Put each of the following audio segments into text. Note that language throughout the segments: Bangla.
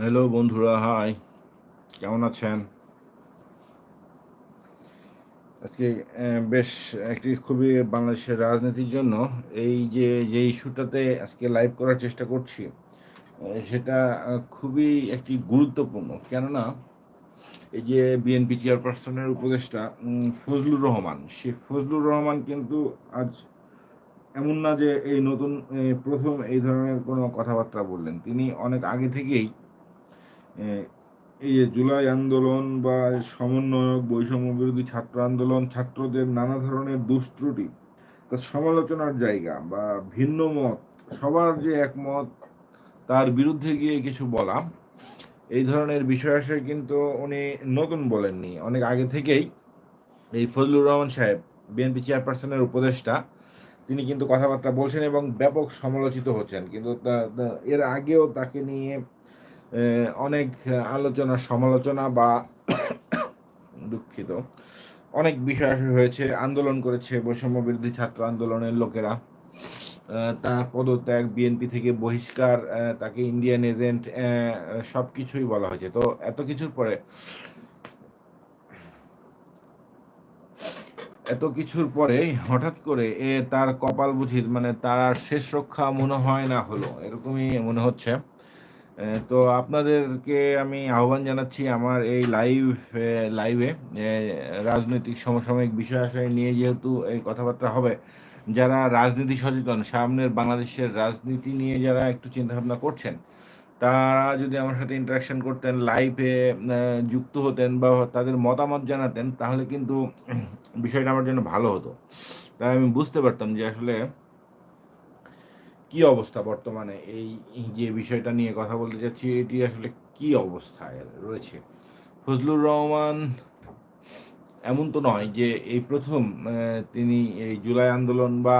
হ্যালো বন্ধুরা হাই কেমন আছেন? আজকে বেশ একটি খুবই বাংলাদেশের রাজনীতির জন্য এই যে যে ইস্যুটাতে আজকে লাইভ করার চেষ্টা করছি সেটা খুবই একটি গুরুত্বপূর্ণ। কেননা, এই যে বিএনপি চেয়ারপারসনের উপদেষ্টা ফজলুর রহমান, সে ফজলুর রহমান কিন্তু আজ এমন না যে এই নতুন প্রথম এই ধরনের কোনো কথাবার্তা বললেন। তিনি অনেক আগে থেকেই এই যে জুলাই আন্দোলন বা সমন্বয়ক, বৈষম্য বিরোধী ছাত্র আন্দোলন, ছাত্রদের নানা ধরনের দুষ্ত্রুটি তার সমালোচনার জায়গা বা ভিন্ন মত, সবার যে একমত, তার বিরুদ্ধে গিয়ে কিছু বলা। এই ধরনের বিষয় আসে কিন্তু উনি নতুন বলেননি। অনেক আগে থেকেই এই ফজলুর রহমান সাহেব, বিএনপি চেয়ারপারসনের উপদেষ্টা, তিনি কিন্তু কথাবার্তা বলছেন এবং ব্যাপক সমালোচিত হচ্ছেন। কিন্তু এর আগেও তাকে নিয়ে অনেক আলোচনা, সমালোচনা বা দুঃখিত। অনেক বিষয় হয়েছে, আন্দোলন করেছে বৈষম্য বিরোধী ছাত্র আন্দোলনের লোকেরা। তার পদত্যাগ বিএনপি থেকে বহিষ্কার তাকে ইন্ডিয়ান এজেন্ট সব কিছুই বলা হয়েছে। তো এত কিছুর পরে, এত কিছুর পরে হঠাৎ করে এ, তার কপাল বুঝির মানে তার শেষ রক্ষা মনে হয় না হলো। এরকমই মনে হচ্ছে। তো আপনাদেরকে আমি আহ্বান জানাচ্ছি আমার এই লাইভ লাইভে রাজনৈতিক সমসাময়িক বিষয় আশয় নিয়ে যেহেতু এই কথাবার্তা হবে, যারা রাজনীতি সচেতন, সামনের বাংলাদেশের রাজনীতি নিয়ে যারা একটু চিন্তা ভাবনা করছেন, তারা যদি আমার সাথে ইন্টারাকশন করতেন লাইভে যুক্ত হতেন বা তাদের মতামত জানাতেন, তাহলে কিন্তু বিষয়টা আমার জন্য ভালো হতো। তাই আমি বুঝতে পারতাম যে আসলে কি অবস্থা বর্তমানে? এই যে বিষয়টা নিয়ে কথা বলতে যাচ্ছি এটি আসলে কি অবস্থায় রয়েছে? ফজলুর রহমান, এমন তো নয় যে এই প্রথম তিনি এই জুলাই আন্দোলন বা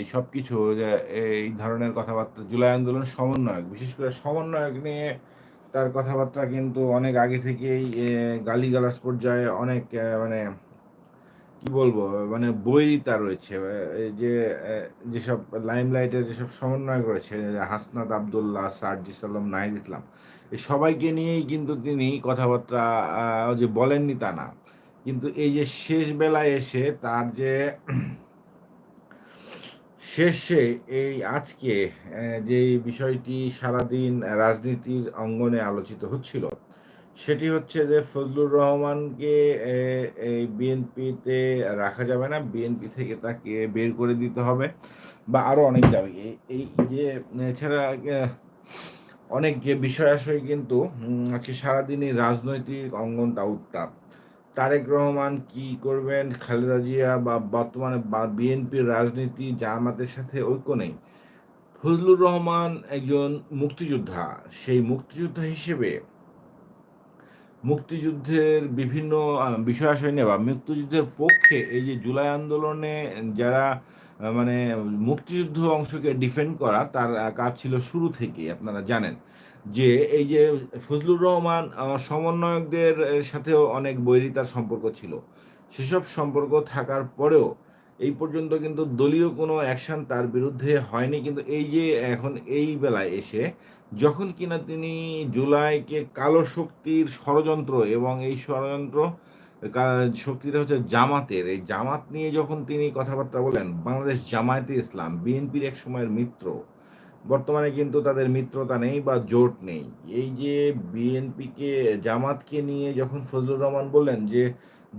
এই সব কিছু এই ধরনের কথাবার্তা, জুলাই আন্দোলন সমন্বয়ক, বিশেষ করে সমন্বয়ক নিয়ে তার কথাবার্তা কিন্তু অনেক আগে থেকেই গালিগালাজ পর্যায়ে অনেক মানে কি বলব? মানে বৈরিতা রয়েছে। যে যেসব লাইমলাইটে যেসব সমন্বয় করেছে হাসনাত আবদুল্লাহ সার্জিস আলম নাহিদ ইসলাম, এই সবাইকে নিয়েই কিন্তু তিনি কথাবার্তা যে বলেননি তা না। কিন্তু এই যে শেষ বেলায় এসে তার যে, শেষে এই আজকে যে বিষয়টি সারাদিন রাজনীতির অঙ্গনে আলোচিত হচ্ছিল, সেটি হচ্ছে যে ফজলুর রহমানকে বিএনপিতে রাখা যাবে না বিএনপি থেকে তাকে বের করে দিতে হবে বা আরও অনেক যাবে। এই- যে, এছাড়া অনেক বিষয় আসলে কিন্তু আজকে সারাদিনই রাজনৈতিক অঙ্গনটা উত্তাপ। তারেক রহমান কি করবেন, খালেদা জিয়া বা বর্তমানে বিএনপির রাজনীতি, জামাতের সাথে ঐক্য নেই। ফজলুর রহমান একজন মুক্তিযোদ্ধা, সেই মুক্তিযোদ্ধা হিসেবে মুক্তিযুদ্ধের বিভিন্ন আহ, বিষয় আশয় নিয়ে বা মুক্তিযুদ্ধের পক্ষে এই যে জুলাই আন্দোলনে যারা মানে মুক্তিযুদ্ধ অংশকে ডিফেন্ড করা তার কাজ ছিল শুরু থেকেই আপনারা জানেন। যে এই যে ফজলুর রহমান সমন্বয়কদের সাথেও অনেক বৈরিতার সম্পর্ক ছিল। সেসব সম্পর্ক থাকার পরেও এই পর্যন্ত কিন্তু দলীয় কোনো অ্যাকশন তার বিরুদ্ধে হয়নি। কিন্তু এই যে এখন এই বেলায় এসে যখন কিনা তিনি জুলাইকে কালো শক্তির ষড়যন্ত্র এবং এই ষড়যন্ত্র শক্তিটা হচ্ছে জামাতের, এই জামাত নিয়ে যখন তিনি কথাবার্তা বলেন, বাংলাদেশ জামায়াতে ইসলাম, বিএনপির এক সময়ের মিত্র, বর্তমানে কিন্তু তাদের মিত্রতা নেই বা জোট নেই। এই যে বিএনপিকে, জামাতকে নিয়ে যখন ফজলুর রহমান বললেন যে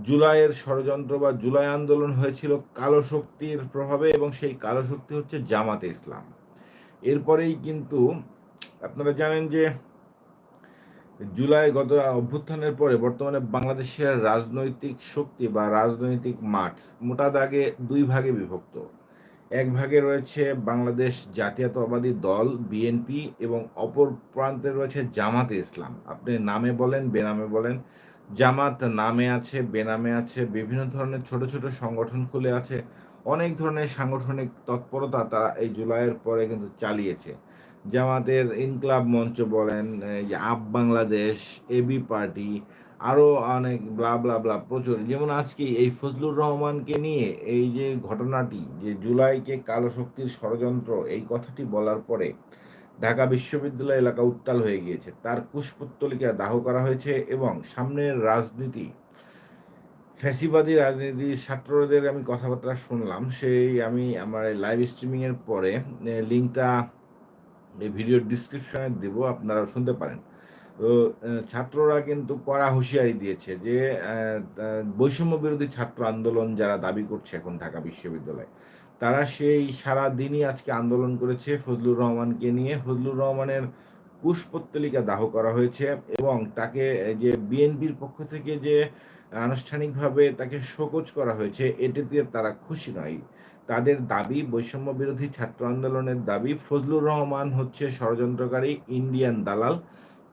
জুলাইয়ের ষড়যন্ত্র বা জুলাই আন্দোলন হয়েছিল কালো শক্তির প্রভাবে এবং সেই কালো শক্তি হচ্ছে জামাতে ইসলাম। এরপরেই কিন্তু আপনারা জানেন যে জুলাই গত অভ্যুত্থানের পরে বর্তমানে বাংলাদেশের রাজনৈতিক শক্তি বা রাজনৈতিক মাঠ মোটা দাগে দুই ভাগে বিভক্ত। এক ভাগে রয়েছে বাংলাদেশ জাতীয়তাবাদী দল, বিএনপি এবং অপর প্রান্তে রয়েছে জামাতে ইসলাম। আপনি নামে বলেন, বেনামে বলেন জামাত নামে আছে, বেনামে আছে, বিভিন্ন ধরনের ছোট ছোট সংগঠন খুলে আছে, অনেক ধরনের সাংগঠনিক তৎপরতা তারা এই জুলাইয়ের পরে কিন্তু চালিয়েছে। জামাতের ইনকলাব মঞ্চ বলেন যে আপ বাংলাদেশ এবি পার্টি আরও অনেক ব্লা ব্লা ব্লা প্রচুর। যেমন আজকে এই ফজলুর রহমানকে নিয়ে এই যে ঘটনাটি, যে জুলাইকে কালো শক্তির ষড়যন্ত্র, এই কথাটি বলার পরে ঢাকা বিশ্ববিদ্যালয় এলাকা উত্তাল হয়ে গিয়েছে। তার কুশপুত্তলিকা দাহ করা হয়েছে এবং সামনের রাজনীতি, ফ্যাসিবাদী রাজনীতি ছাত্রদের আমি কথাবার্তা শুনলাম। সেই আমি আমার লাইভ স্ট্রিমিংয়ের পরে লিঙ্কটা এই ভিডিওর ডিসক্রিপশনে দেব আপনারা শুনতে পারেন। তো ছাত্ররা কিন্তু কড়া হুঁশিয়ারি দিয়েছে যে বৈষম্য বিরোধী ছাত্র আন্দোলন যারা দাবি করছে এখন ঢাকা বিশ্ববিদ্যালয়। তারা সেই সারা দিনই আজকে আন্দোলন করেছে ফজলুর রহমানকে নিয়ে। ফজলুর রহমানের কুশপত্তলিকা দাহ করা হয়েছে এবং তাকে যে বিএনপির পক্ষ থেকে যে আনুষ্ঠানিকভাবে তাকে শোকজ করা হয়েছে এটিতে তারা খুশি নয়। তাদের দাবি, বৈষম্য বিরোধী ছাত্র আন্দোলনের দাবি, ফজলুর রহমান হচ্ছে ষড়যন্ত্রকারী ইন্ডিয়ান দালাল।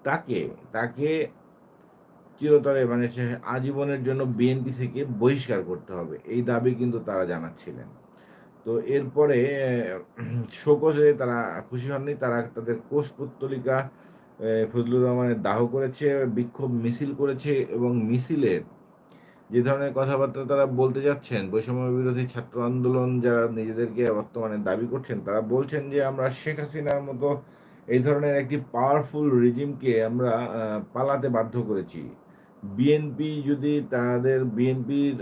তাকে তাকে চিরতরে মানে আজীবনের জন্য বিএনপি থেকে বহিষ্কার করতে হবে, এই দাবি কিন্তু তারা জানাচ্ছিলেন। তো এরপরে শোকজে তারা খুশি হননি। তারা তাদের কোষ পুত্তলিকা ফজলুর রহমানের দাহ করেছে, বিক্ষোভ মিছিল করেছে এবং মিছিলের যে ধরনের কথাবার্তা তারা বলতে যাচ্ছেন, বৈষম্য বিরোধী ছাত্র আন্দোলন যারা নিজেদেরকে বর্তমানে দাবি করছেন, তারা বলছেন যে আমরা শেখ হাসিনার মতো এই ধরনের একটি পাওয়ারফুল রিজিমকে আমরা পালাতে বাধ্য করেছি। বিএনপি যদি তাদের বিএনপির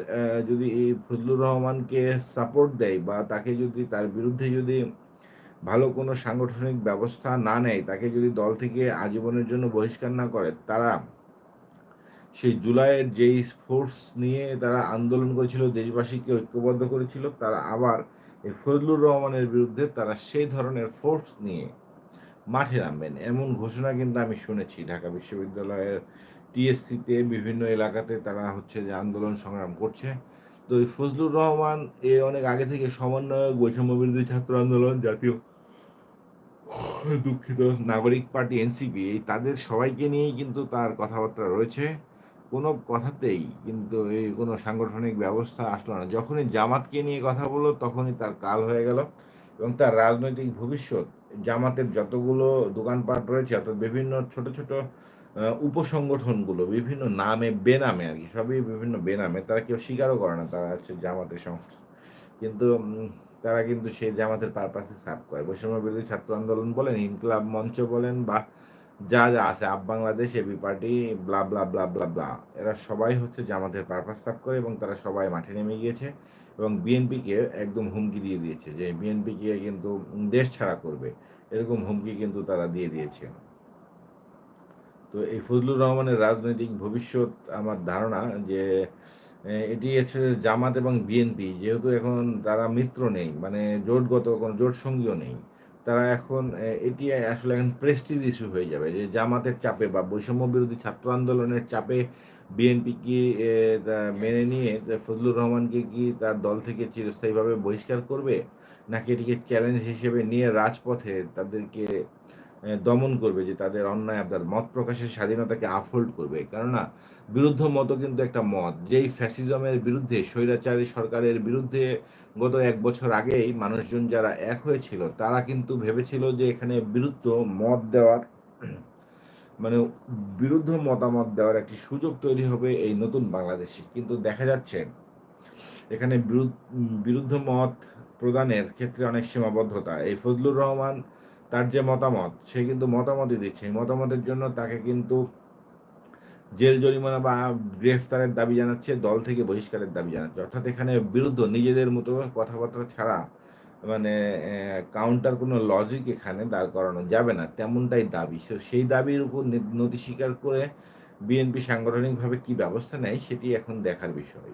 যদি এই ফজলুর রহমানকে সাপোর্ট দেয় বা তাকে যদি তার বিরুদ্ধে যদি ভালো কোনো সাংগঠনিক ব্যবস্থা না নেয়, তাকে যদি দল থেকে আজীবনের জন্য বহিষ্কার না করে, তারা সেই জুলাইয়ের যেই ফোর্স নিয়ে তারা আন্দোলন করেছিল, দেশবাসীকে ঐক্যবদ্ধ করেছিল, তারা আবার এই ফজলুর রহমানের বিরুদ্ধে তারা সেই ধরনের ফোর্স নিয়ে মাঠে নামবেন। এমন ঘোষণা কিন্তু আমি শুনেছি ঢাকা বিশ্ববিদ্যালয়ের টিএসসিতে বিভিন্ন এলাকাতে তারা হচ্ছে যে আন্দোলন সংগ্রাম করছে। তো ফজলুর রহমান, এ অনেক আগে থেকে সমন্বয়ক, বৈষম্য বিরোধী ছাত্র আন্দোলন, জাতীয় দুঃখিত নাগরিক পার্টি, এনসিপি, এই তাদের সবাইকে নিয়েই কিন্তু তার কথাবার্তা রয়েছে। কোনো কথাতেই কিন্তু এই কোনো সাংগঠনিক ব্যবস্থা আসলো না। যখনই জামাতকে নিয়ে কথা বলল, তখনই তার কাল হয়ে গেল এবং তার রাজনৈতিক ভবিষ্যৎ। জামাতের যতগুলো দোকানপাট রয়েছে, অর্থাৎ বিভিন্ন ছোট ছোট উপসংগঠনগুলো, বিভিন্ন নামে বেনামে আর কি, সবই বিভিন্ন বেনামে, তারা কেউ স্বীকারও করে না, তারা হচ্ছে জামাতের সংস্থা। কিন্তু তারা কিন্তু সেই জামাতের পারপাসে সার্ভ করে। বৈষম্য বিরোধী ছাত্র আন্দোলন বলেন, ইনকলাব মঞ্চ বলেন, বা যা যা আছে, Aap Bangladesh AB party blah blah blah blah blah এরা সবাই হচ্ছে জামাতের পারপাস সাফ করে এবং তারা সবাই মাঠে নেমে গিয়েছে এবং বিএনপিকে একদম হুমকি দিয়ে দিয়েছে যে বিএনপিকে কিন্তু দেশ ছাড়া করবে। এরকম হুমকি কিন্তু তারা দিয়ে দিয়েছে। তো এই ফজলুর রহমানের রাজনৈতিক ভবিষ্যৎ আমার ধারণা যে এটি হচ্ছে জামাত এবং বিএনপি। যেহেতু এখন তারা মিত্র নেই মানে জোটগত কোনো জোট সঙ্গীও নেই, তারা এখন এটি আসলে এখন প্রেস্টিজ ইস্যু হয়ে যাবে যে জামাতের চাপে বা বৈষম্য বিরোধী ছাত্র আন্দোলনের চাপে বিএনপি কি মেনে নিয়ে ফজলুর রহমানকে কি তার দল থেকে চিরস্থায়ীভাবে বহিষ্কার করবে, নাকি এটিকে চ্যালেঞ্জ হিসেবে নিয়ে রাজপথে তাদেরকে দমন করবে যে তাদের অন্যায়, আপনার মত প্রকাশের স্বাধীনতাকে আফোল্ড করবে। কেননা, বিরুদ্ধ মত কিন্তু একটা মত। যেই ফ্যাসিজমের বিরুদ্ধে, স্বৈরাচারী সরকারের বিরুদ্ধে গত এক বছর আগেই মানুষজন যারা এক হয়েছিল, তারা কিন্তু ভেবেছিল যে এখানে বিরুদ্ধ মত দেওয়ার মানে বিরুদ্ধ মতামত দেওয়ার একটি সুযোগ তৈরি হবে এই নতুন বাংলাদেশে। কিন্তু দেখা যাচ্ছে, এখানে বিরুদ্ধ মত প্রদানের ক্ষেত্রে অনেক সীমাবদ্ধতা। এই ফজলুর রহমান তার যে মতামত, সে কিন্তু মতামতই দিচ্ছে। মতামতের জন্য তাকে কিন্তু জেল জরিমানা বা গ্রেফতারের দাবি জানাচ্ছে, দল থেকে বহিষ্কারের দাবি জানাচ্ছে। অর্থাৎ এখানে বিরুদ্ধ, নিজেদের মতো কথাবার্তা ছাড়া মানে কাউন্টার কোনো লজিক এখানে দাঁড় করানো যাবে না, তেমনটাই দাবি। সেই দাবির উপর নথি স্বীকার করে বিএনপি সাংগঠনিকভাবে কি ব্যবস্থা নেয়, সেটি এখন দেখার বিষয়।